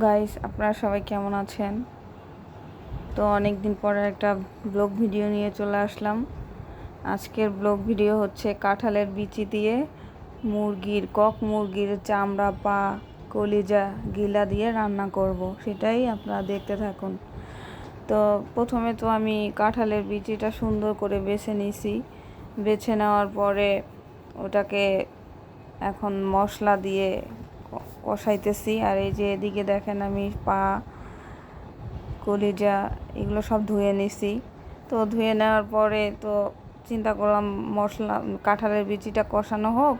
Guys আপনারা সবাই কেমন আছেন? তো অনেক দিন পরে একটা ব্লগ ভিডিও নিয়ে চলে আসলাম। আজকের ব্লগ ভিডিও হচ্ছে কাঁঠালের বিচি দিয়ে মুরগির, কক মুরগির চামড়া, পা, কলিজা, গিলা দিয়ে রান্না করব। সেটাই আপনারা দেখতে থাকুন। তো প্রথমে তো আমি কাঁঠালের বিচিটা সুন্দর করে বেছে নিছি। বেছে নেওয়ার পরে ওটাকে এখন মশলা দিয়ে কষাইতেছি আর এই যে এদিকে দেখেন আমি পা, কলিজা এগুলো সব ধুয়ে নিছি। তো ধুয়ে নেওয়ার পরে তো চিন্তা করলাম মশলা, কাঁঠালের বিচিটা কষানো হোক।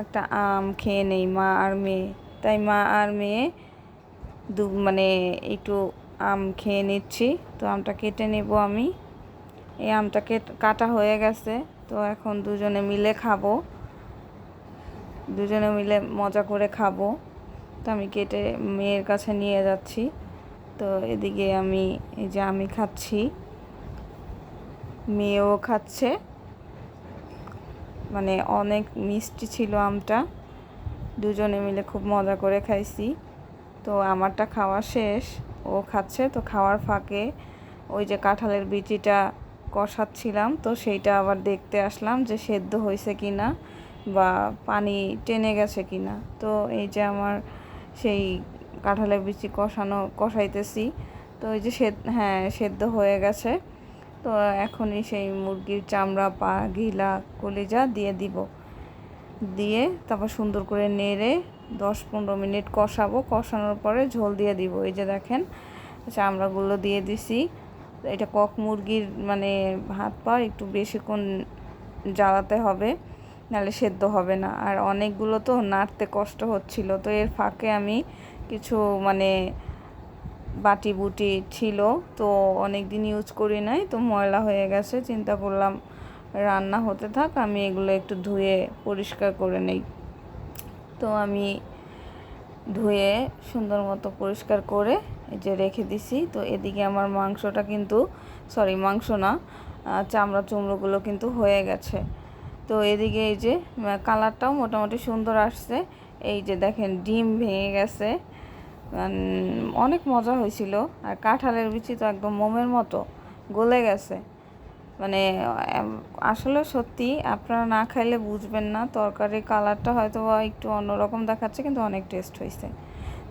একটা আম খেয়ে নেই মা আর মেয়ে। তাই মা আর মেয়ে দু মানে একটু আম খেয়ে নিচ্ছি। তো আমটা কেটে নেব আমি। এই আমটা কাটা হয়ে গেছে। তো এখন দুজনে মিলে খাব। দুজনে মিলে মজা করে খাব। তো আমি কেটে মেয়ের কাছে নিয়ে যাচ্ছি। তো এদিকে আমি, এই যে আমি খাচ্ছি। মেয়েও খাচ্ছে। মানে অনেক মিষ্টি ছিল আমটা। দুজনে মিলে খুব মজা করে খাইছি। তো আমারটা খাওয়া শেষ। ও খাচ্ছে। তো খাওয়ার ফাঁকে ওই যে কাঁঠালের বিচিটা কষাচ্ছিলাম। তো সেইটা আবার দেখতে আসলাম যে সেদ্ধ হয়েছে কি না বা পানি টেনে গেছে কি না তো এই যে আমার সেই কাঁঠালের বিচি কষানো, কষাইতেছি। তো ওই যে হ্যাঁ সেদ্ধ হয়ে গেছে। তো এখনই সেই মুরগির চামড়া, পা, গিলা, কলিজা দিয়ে দিব। দিয়ে তারপর সুন্দর করে নেড়ে দশ পনেরো মিনিট কষাবো। কষানোর পরে ঝোল দিয়ে দিব। এই যে দেখেন, চামড়াগুলো দিয়ে দিছি। এটা কক মুরগির মানে ভাত পা একটু বেশিক্ষণ জ্বালাতে হবে। নাহলে সেদ্ধ হবে না। আর অনেকগুলো তো নাড়তে কষ্ট হচ্ছিল। তো এর ফাঁকে আমি কিছু মানে বাটি বুটি ছিল। তো অনেক দিন ইউজ করি নাই। তো ময়লা হয়ে গেছে। চিন্তা করলাম রান্না হতে থাক। আমি এগুলো একটু ধুয়ে পরিষ্কার করে নেই। তো আমি ধুয়ে সুন্দর মতো পরিষ্কার করে এই যে রেখে দিছি। তো এদিকে আমার মাংসটা কিন্তু সরি মাংস না চামড়া চুমড়োগুলো কিন্তু হয়ে গেছে। তো এদিকে এই যে কালারটাও মোটামুটি সুন্দর আসছে। এই যে দেখেন, ডিম ভেঙে গেছে। অনেক মজা হয়েছিল। আর কাঁঠালের বিচি তো একদম মোমের মতো গলে গেছে। মানে আসলে সত্যি আপনারা না খাইলে বুঝবেন না, তরকারির কালারটা হয়তো একটু অন্যরকম দেখাচ্ছে, কিন্তু অনেক টেস্ট হয়েছে।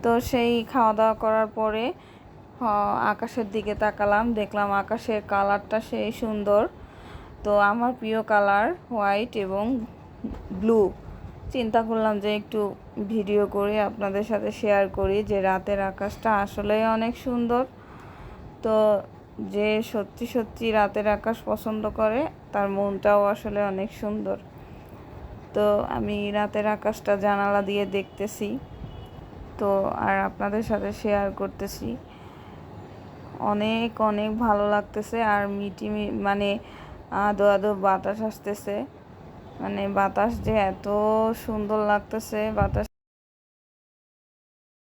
তো সেই খাওয়া দাওয়া করার পরে আকাশের দিকে তাকালাম, দেখলাম আকাশের কালারটা সেই সুন্দর। তো আমার প্রিয় কালার হোয়াইট এবং ব্লু। চিন্তা করলাম যে একটু ভিডিও করে আপনাদের সাথে শেয়ার করি যে রাতের আকাশটা আসলেই অনেক সুন্দর। তো যে সত্যি সত্যি রাতের আকাশ পছন্দ করে, তার মনটাও আসলে অনেক সুন্দর। তো আমি রাতের আকাশটা জানালা দিয়ে দেখতেছি। তো আর আপনাদের সাথে শেয়ার করতেছি। অনেক অনেক ভালো লাগতেছে আর মিটি মানে আদো আদো বাতাস আসতেছে। মানে বাতাস যে এত সুন্দর লাগতেছে বাতাস